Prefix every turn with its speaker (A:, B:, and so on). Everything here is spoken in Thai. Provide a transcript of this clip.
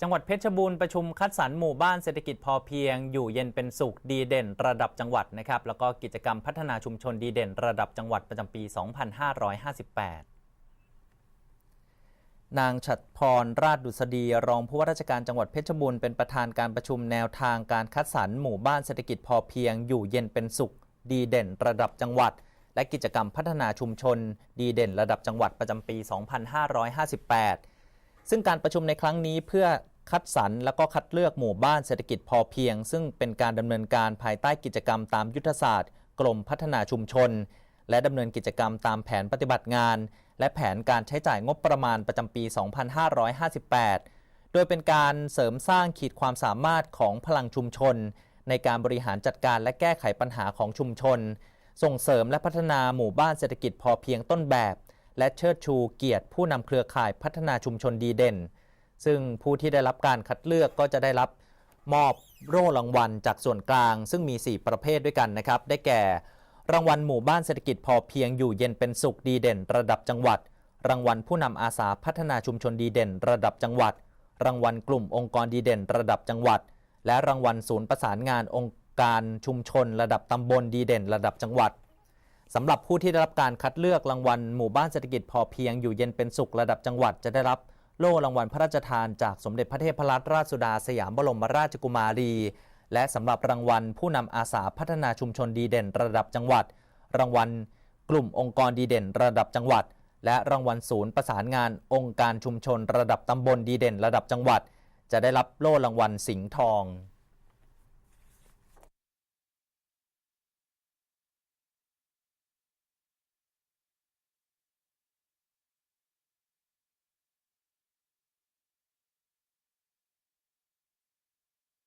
A: จังหวัดเพชรบูรณ์ประชุมคัดสรรหมู่บ้านเศรษฐกิจพอเพียง อยู่เย็นเป็นสุขดีเด่นระดับจังหวัดนะครับ แล้วก็กิจกรรมพัฒนาชุมชนดีเด่นระดับจังหวัดประจำปี 2558 นางฉัตรพรราชดุษฎีรองผู้ว่าราชการจังหวัดเพชรบูรณ์เป็นประธานการประชุมแนวทางการคัดสรรหมู่บ้านเศรษฐกิจพอเพียง อยู่เย็นเป็นสุข ดีเด่นระดับจังหวัด และกิจกรรมพัฒนาชุมชน ดีเด่นระดับจังหวัดประจำปี 2558 ซึ่งการประชุมในครั้งนี้เพื่อคัดสรรและก็คัดเลือกหมู่บ้านเศรษฐกิจพอเพียง ซึ่งเป็นการดำเนินการภายใต้กิจกรรมตามยุทธศาสตร์ กรมพัฒนาชุมชน และดำเนินกิจกรรมตามแผนปฏิบัติงาน และแผนการใช้จ่ายงบประมาณประจำปี 2558 โดยเป็นการเสริมสร้างขีดความสามารถของพลังชุมชน ในการบริหารจัดการและแก้ไขปัญหาของชุมชน ส่งเสริมและพัฒนาหมู่บ้านเศรษฐกิจพอเพียงต้นแบบ และเชิดชูเกียรติผู้นำเครือข่ายพัฒนาชุมชนดีเด่น ซึ่งผู้ที่ได้รับการคัดเลือกก็จะได้รับมอบโล่รางวัลจากส่วนกลาง ซึ่งมี 4 ประเภทด้วยกันนะครับ ได้แก่ รางวัลหมู่บ้านเศรษฐกิจพอเพียงอยู่เย็นเป็นสุขดีเด่น ระดับจังหวัด รางวัลผู้นำอาสาพัฒนาชุมชนดีเด่น ระดับจังหวัด รางวัลกลุ่มองค์กรดีเด่น ระดับจังหวัด และรางวัลศูนย์ประสานงานองค์การชุมชน ระดับตำบลดีเด่น ระดับจังหวัด สำหรับผู้ที่ได้รับการคัดเลือกรางวัลหมู่บ้านเศรษฐกิจพอเพียงอยู่เย็นเป็นสุขระดับจังหวัดจะได้รับโล่รางวัลพระราชทานจากสมเด็จพระเทพรัตนราชสุดาสยามบรมราชกุมารี และสำหรับรางวัลผู้นำอาสาพัฒนาชุมชนดีเด่นระดับจังหวัด รางวัลกลุ่มองค์กรดีเด่นระดับจังหวัด และรางวัลศูนย์ประสานงานองค์การชุมชนระดับตำบลดีเด่นระดับจังหวัด จะได้รับโล่รางวัลสิงห์ทอง